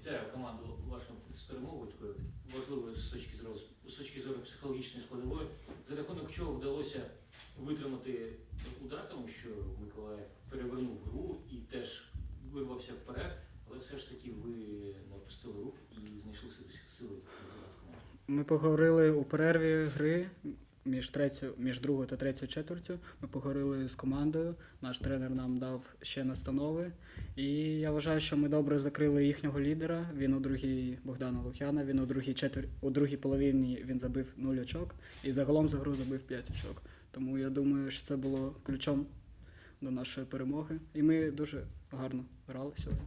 вітаю команду вашу з перемогою такою важливою з точки зору з точки зору психологічної складової, за рахунок чого вдалося витримати удар, тому що Миколаїв перевернув гру і теж вирвався вперед, але все ж таки ви не опустили рук і знайшли сили. Ми поговорили у перерві гри між третю, між другою та третьою четвертю. Ми поговорили з командою. Наш тренер нам дав ще настанови. І я вважаю, що ми добре закрили їхнього лідера. Він у другій Богдана Лук'яна. Він у другій четвер... у другій половині він забив 0 очок і загалом за гру забив 5 очок. Тому я думаю, що це було ключом до нашої перемоги. І ми дуже гарно грали сьогодні.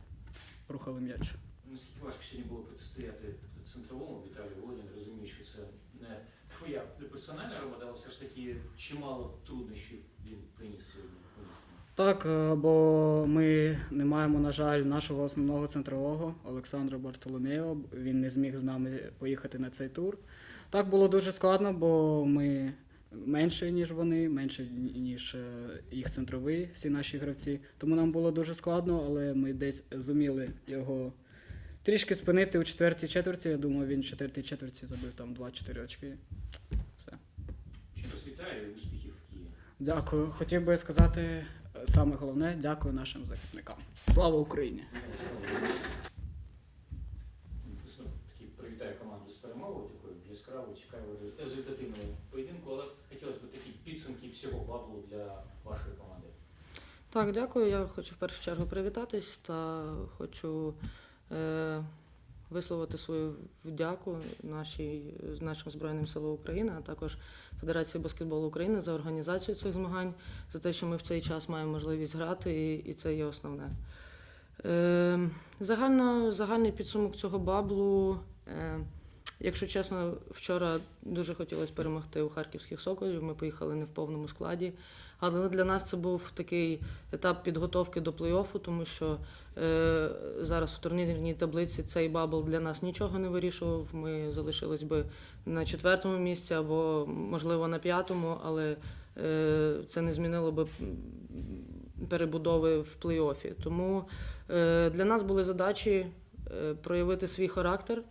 Рухали м'яч. Наскільки важко сьогодні було протистояти центровому Віталію Володін, розумію, що це не твоя персональна робота, але все ж таки чимало труднощів він приніс сьогодні. Так, е, бо ми не маємо, на жаль, нашого основного центрового Олександра Бартоломєва. Він не зміг з нами поїхати на цей тур. Так було дуже складно, бо ми менше, ніж вони, менше, ніж е, їх центровий, всі наші гравці. Тому нам було дуже складно, але ми десь зуміли його трішки спинити у четвертій четверті. Я думаю, він в четвертій четверті забив там 2-4 очки. Все. Ще вітаю успіхів в Києві. Дякую. Хотів би сказати е, саме головне, дякую нашим захисникам. Слава Україні! Привітаю команду з перемогою, такою яскравою, цікавою, результативною поєдинку, але хотілося б такі підсумки всього баблу для вашої команди. Так, дякую. Я хочу в першу чергу привітатись та хочу висловити свою вдяку нашій, нашим Збройним силам України, а також Федерації баскетболу України за організацію цих змагань, за те, що ми в цей час маємо можливість грати, і, це є основне. Е, загально, загальний підсумок цього баблу. Якщо чесно, вчора дуже хотілося перемогти у харківських соколів. Ми поїхали не в повному складі. Але для нас це був такий етап підготовки до плей-оффу, тому що е, зараз в турнірній таблиці цей бабл для нас нічого не вирішував. Ми залишились би на четвертому місці або, можливо, на п'ятому, але е, це не змінило би перебудови в плей-оффі. Тому е, для нас були задачі е, проявити свій характер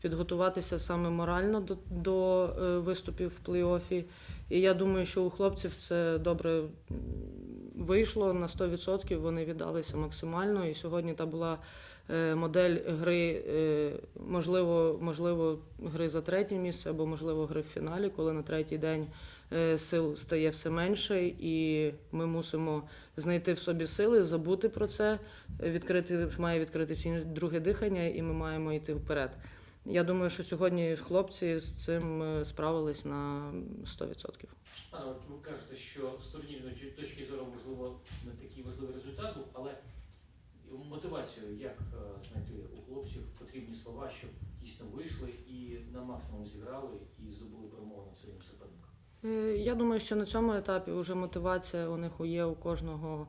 підготуватися саме морально до, до е, виступів в плей-оффі. І я думаю, що у хлопців це добре вийшло на 100%, вони віддалися максимально. І сьогодні та була е, модель гри, е, можливо, можливо, гри за третє місце або можливо гри в фіналі, коли на третій день сил стає все менше, і ми мусимо знайти в собі сили, забути про це, відкрити має відкритися друге дихання, і ми маємо йти вперед. Я думаю, що сьогодні хлопці з цим е, справились на 100%. Пане, от ви кажете, що з турнірної точки зору, можливо, не такий важливий результат був, але мотивацію як е, знайти у хлопців потрібні слова, щоб дійсно вийшли і на максимум зіграли і здобули перемогу над своїм суперником. Е, Я думаю, що на цьому етапі вже мотивація у них є у кожного,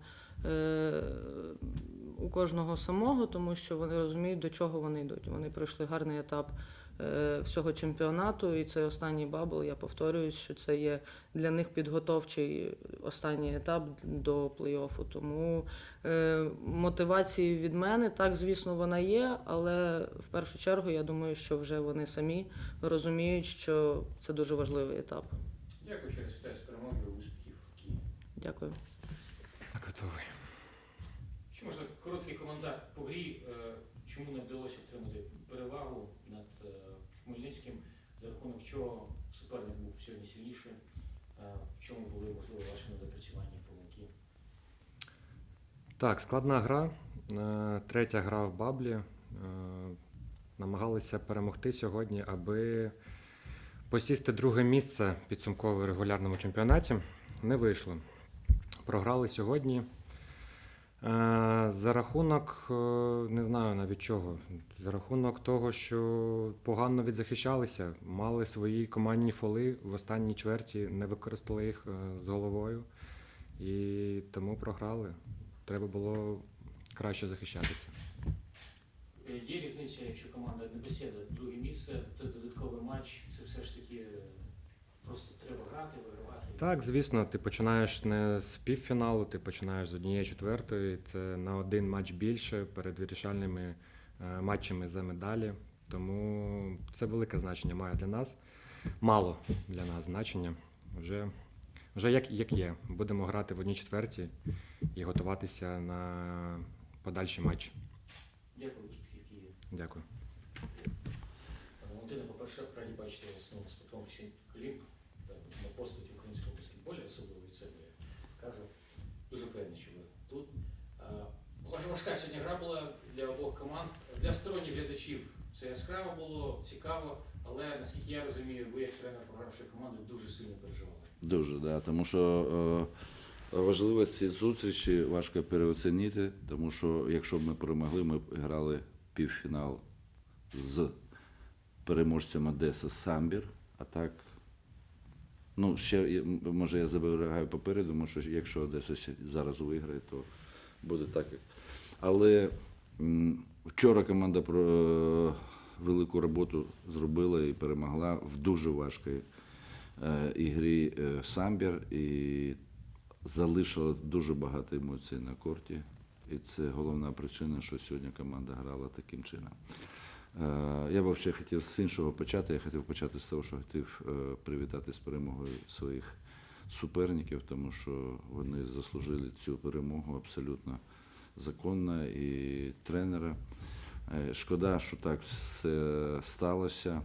у кожного самого, тому що вони розуміють, до чого вони йдуть. Вони пройшли гарний етап е, всього чемпіонату, і цей останній бабл, я повторююсь, що це є для них підготовчий останній етап до плей-оффу. Тому е, мотивації від мене, так, звісно, вона є, але в першу чергу я думаю, що вже вони самі розуміють, що це дуже важливий етап. Дякую ще з перемогою, успіхів в Києві. Дякую. Так, готовий. Чи можна короткий коментар по грі? Е, Чому не вдалося отримати перевагу над е, Хмельницьким, за рахунок чого суперник був сьогодні сильніший? Е, В чому були можливо ваші недопрацювання, помилки? Так, складна гра. Третя гра в Баблі. Намагалися перемогти сьогодні, аби посісти друге місце підсумково регулярному чемпіонаті. Не вийшло. Програли сьогодні. Е, За рахунок, е, не знаю навіть чого. За рахунок того, що погано відзахищалися, мали свої командні фоли в останній чверті, не використали їх е, з головою і тому програли. Треба було краще захищатися. Є різниця, якщо команда не посіда друге місце, то додатковий матч, це все ж таки просто треба грати. Так, звісно, ти починаєш не з півфіналу, ти починаєш з однієї четвертої. Це на один матч більше перед вирішальними е, матчами за медалі. Тому це велике значення має для нас. Мало для нас значення. Вже, вже як, як є. Будемо грати в одній четверті і готуватися на подальші матчі. Дякую. Дякую. Пане Валентине, по-перше, раді бачити вас з Петром Кліп на постаті баскетболі, особливо від себе кажу. Дуже приємно, що ви тут. Ваша важка сьогодні гра була для обох команд. Для сторонніх глядачів це яскраво було, цікаво, але наскільки я розумію, ви як тренер програвшої команди дуже сильно переживали. Дуже, да. Тому що е, важливість цієї зустрічі важко переоцінити, тому що якщо б ми перемогли, ми б грали півфінал з переможцем Одеси Самбір, а так. Ну, ще може я забираю попереду, тому що якщо Одеса зараз виграє, то буде так. Але вчора команда про е, велику роботу зробила і перемогла в дуже важкій е, ігрі е, Самбір і залишила дуже багато емоцій на корті. І це головна причина, що сьогодні команда грала таким чином. Е, Я б ще хотів з іншого почати. Я хотів почати з того, що хотів е, привітати з перемогою своїх суперників, тому що вони заслужили цю перемогу абсолютно законно і тренера. Е, Шкода, що так все сталося.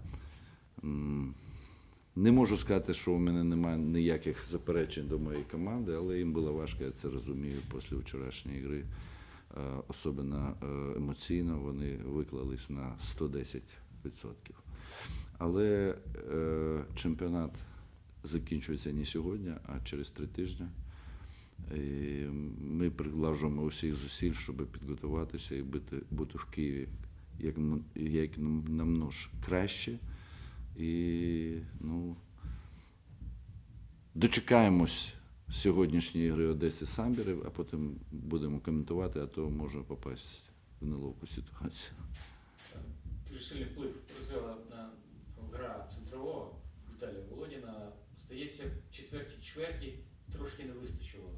Не можу сказати, що у мене немає ніяких заперечень до моєї команди, але їм було важко, я це розумію, після вчорашньої гри. Е, Особливо е, емоційно вони виклались на 110%. Але е, чемпіонат закінчується не сьогодні, а через три тижні. І ми приложимо усіх зусиль, щоб підготуватися і бути, бути в Києві як, як намнож краще. І ну, дочекаємось сьогоднішньої гри Одеси Самбірів, а потім будемо коментувати, а то може попасть в неловку ситуацію. Дуже сильний вплив призвела на гра центрового Віталія Володіна. Здається, в четвертій чверті трошки не вистачило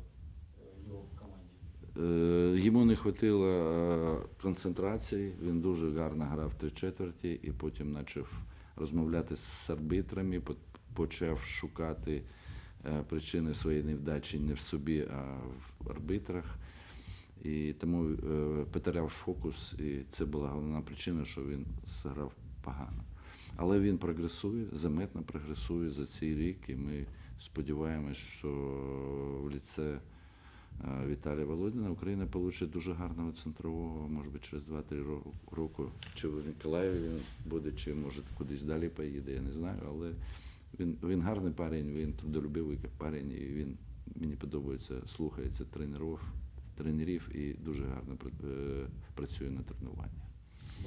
е, його команді. Е, Йому не вистачило е, концентрації, він дуже гарно грав три четверті і потім почав розмовляти з арбітрами, почав шукати причини своєї невдачі не в собі, а в арбітрах. І тому е, потеряв фокус, і це була головна причина, що він зграв погано. Але він прогресує, заметно прогресує за цей рік, і ми сподіваємось, що в ліце е, Віталія Володіна Україна отримає дуже гарного центрового, може бути, через 2-3 роки. Чи в Ніколаєві він буде, чи може кудись далі поїде, я не знаю. Але він, він гарний парень, він трудолюбивий парень, і він мені подобається, слухається тренерів, тренерів і дуже гарно е, працює на тренуванні.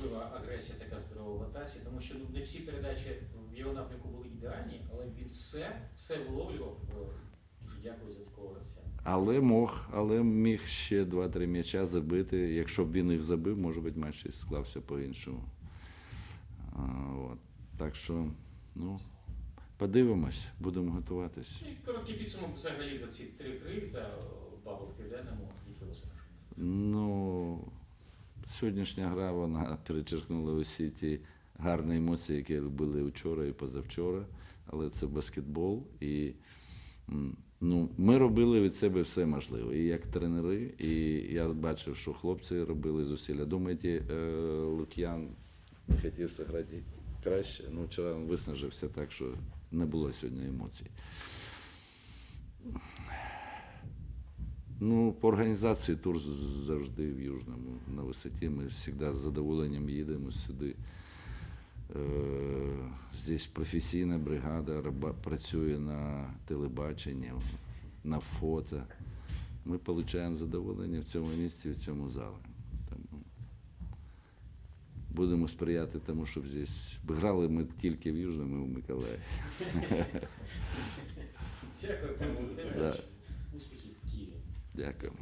Була агресія така здорова в атаці, тому що ну, не всі передачі в його напрямку були ідеальні, але він все, все виловлював. Дуже дякую за такого гравця. Але мог, але міг ще 2-3 м'яча забити. Якщо б він їх забив, може бути, матч склався по-іншому. Так що, ну, подивимось, будемо готуватись. І короткий підсумок взагалі за ці три гри за бабу в південному і Києво-Сарашин. Ну, сьогоднішня гра вона перечеркнула усі ті гарні емоції, які були вчора і позавчора. Але це баскетбол. І ну, ми робили від себе все можливе. І як тренери, і я бачив, що хлопці робили зусилля. Думаєте, е, Лук'ян не хотів зіграти краще. Ну, вчора він виснажився так, що не було сьогодні емоцій. Ну, по організації тур завжди в Южному на висоті. Ми завжди з задоволенням їдемо сюди. Е, Здесь професійна бригада працює на телебаченні, на фото. Ми отримуємо задоволення в цьому місці, в цьому залі. Будемо сприяти тому, щоб здесь грали ми тільки в Южному і в Миколаїві. Дякую. Успіхів в Києві. Дякуємо.